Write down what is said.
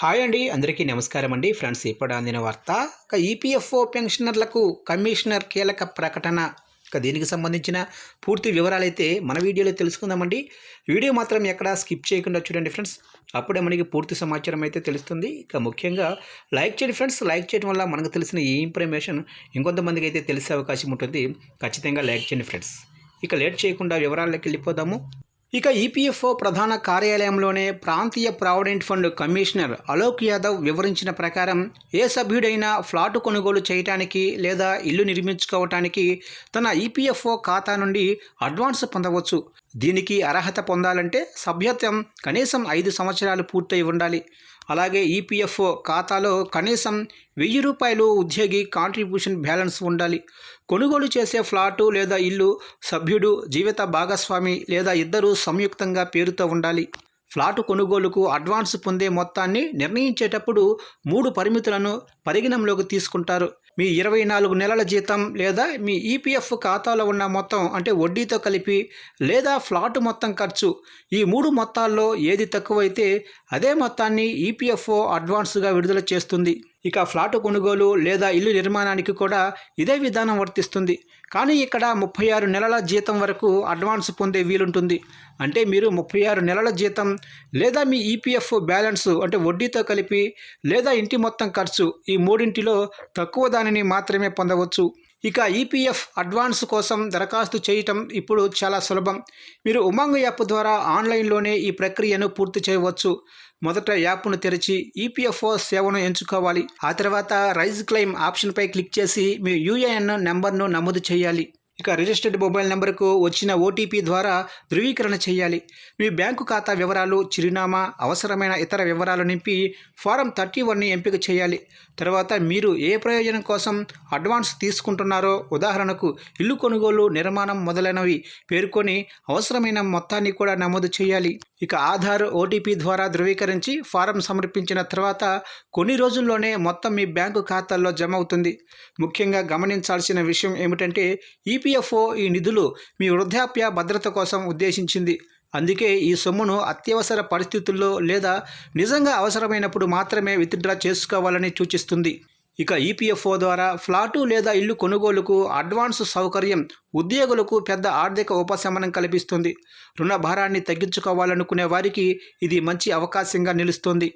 Hi అండి అందరికీ నమస్కారం అండి. ఫ్రెండ్స్ ఇప్పుడు అందిన వార్త ఇక ఈపీఎఫ్ఓ పెన్షనర్లకు కమిషనర్ కీలక ప్రకటన. ఇక దీనికి సంబంధించిన పూర్తి వివరాలు అయితే మన వీడియోలో తెలుసుకుందామండి. వీడియో మాత్రం ఎక్కడ స్కిప్ చేయకుండా చూడండి ఫ్రెండ్స్. అప్పుడే మనకి పూర్తి సమాచారం అయితే తెలుస్తుంది. ఇక ముఖ్యంగా లైక్ చేయండి ఫ్రెండ్స్. లైక్ చేయడం వల్ల మనకు తెలిసిన ఈ ఇన్ఫర్మేషన్ ఇంకొంతమందికి అయితే తెలిసే అవకాశం ఉంటుంది. ఖచ్చితంగా లైక్ చేయండి ఫ్రెండ్స్. ఇక లేట్ చేయకుండా వివరాల్లోకి వెళ్ళిపోదాము. ఇక ఈపీఎఫ్ఓ ప్రధాన కార్యాలయంలోనే ప్రాంతీయ provident fund commissioner Alok Yadav వివరించిన ప్రకారం ఏ సభ్యుడైనా ఫ్లాటు కొనుగోలు చేయటానికి లేదా ఇల్లు నిర్మించుకోవటానికి తన ఈపీఎఫ్ఓ ఖాతా నుండి అడ్వాన్స్ పొందవచ్చు. దీనికి అర్హత పొందాలంటే సభ్యత్వం కనీసం ఐదు సంవత్సరాలు పూర్తయి ఉండాలి. అలాగే ఈపీఎఫ్ఓ ఖాతాలో కనీసం వెయ్యి రూపాయలు ఉద్యోగి కాంట్రిబ్యూషన్ బ్యాలెన్స్ ఉండాలి. కొనుగోలు చేసే ఫ్లాటు లేదా ఇల్లు సభ్యుడు జీవిత భాగస్వామి లేదా ఇద్దరు సంయుక్తంగా పేరుతో ఉండాలి. ఫ్లాటు కొనుగోలుకు అడ్వాన్స్ పొందే మొత్తాన్ని నిర్ణయించేటప్పుడు మూడు పరిమితులను పరిగణంలోకి తీసుకుంటారు. మీ ఇరవై నాలుగు నెలల జీతం లేదా మీ ఈపీఎఫ్ ఖాతాలో ఉన్న మొత్తం అంటే వడ్డీతో కలిపి లేదా ఫ్లాటు మొత్తం ఖర్చు ఈ మూడు మొత్తాల్లో ఏది తక్కువైతే అదే మొత్తాన్ని ఈపీఎఫ్ఓ అడ్వాన్స్గా విడుదల చేస్తుంది. ఇక ఫ్లాటు కొనుగోలు లేదా ఇల్లు నిర్మాణానికి కూడా ఇదే విధానం వర్తిస్తుంది. కానీ ఇక్కడ ముప్పై ఆరు నెలల జీతం వరకు అడ్వాన్స్ పొందే వీలుంటుంది. అంటే మీరు ముప్పై ఆరు నెలల జీతం లేదా మీ ఈపీఎఫ్ బ్యాలెన్స్ అంటే వడ్డీతో కలిపి లేదా ఇంటి మొత్తం ఖర్చు ఈ మూడింటిలో తక్కువ దానిని మాత్రమే పొందవచ్చు. ఇక ఈపీఎఫ్ అడ్వాన్స్ కోసం దరఖాస్తు చేయటం ఇప్పుడు చాలా సులభం. మీరు ఉమంగ్ యాప్ ద్వారా ఆన్లైన్లోనే ఈ ప్రక్రియను పూర్తి చేయవచ్చు. మొదట యాప్ను తెరిచి ఈపీఎఫ్ఓ సేవను ఎంచుకోవాలి. ఆ తర్వాత రైజ్ క్లెయిమ్ ఆప్షన్పై క్లిక్ చేసి మీ యూఏఎన్ నెంబర్ను నమోదు చేయాలి. ఇక రిజిస్టర్డ్ మొబైల్ నెంబర్కు వచ్చిన ఓటీపీ ద్వారా ధృవీకరణ చేయాలి. మీ బ్యాంకు ఖాతా వివరాలు చిరునామా అవసరమైన ఇతర వివరాలు నింపి ఫారం థర్టీ వన్ని ఎంపిక చేయాలి. తర్వాత మీరు ఏ ప్రయోజనం కోసం అడ్వాన్స్ తీసుకుంటున్నారో ఉదాహరణకు ఇల్లు కొనుగోలు నిర్మాణం మొదలైనవి పేర్కొని అవసరమైన మొత్తాన్ని కూడా నమోదు చేయాలి. ఇక ఆధార్ ఓటీపీ ద్వారా ధృవీకరించి ఫారం సమర్పించిన తర్వాత కొన్ని రోజుల్లోనే మొత్తం మీ బ్యాంకు ఖాతాల్లో జమ అవుతుంది. ముఖ్యంగా గమనించాల్సిన విషయం ఏమిటంటే ఈపీఎఫ్ఓ ఈ నిధులు మీ వృద్ధాప్య భద్రత కోసం ఉద్దేశించింది. అందుకే ఈ సొమ్మును అత్యవసర పరిస్థితుల్లో లేదా నిజంగా అవసరమైనప్పుడు మాత్రమే విత్డ్రా చేసుకోవాలని సూచిస్తుంది. ఇక ఈపీఎఫ్ఓ ద్వారా ఫ్లాటు లేదా ఇల్లు కొనుగోలుకు అడ్వాన్స్ సౌకర్యం ఉద్యోగులకు పెద్ద ఆర్థిక ఉపశమనం కల్పిస్తుంది. రుణ భారాన్ని తగ్గించుకోవాలనుకునే వారికి ఇది మంచి అవకాశంగా నిలుస్తుంది.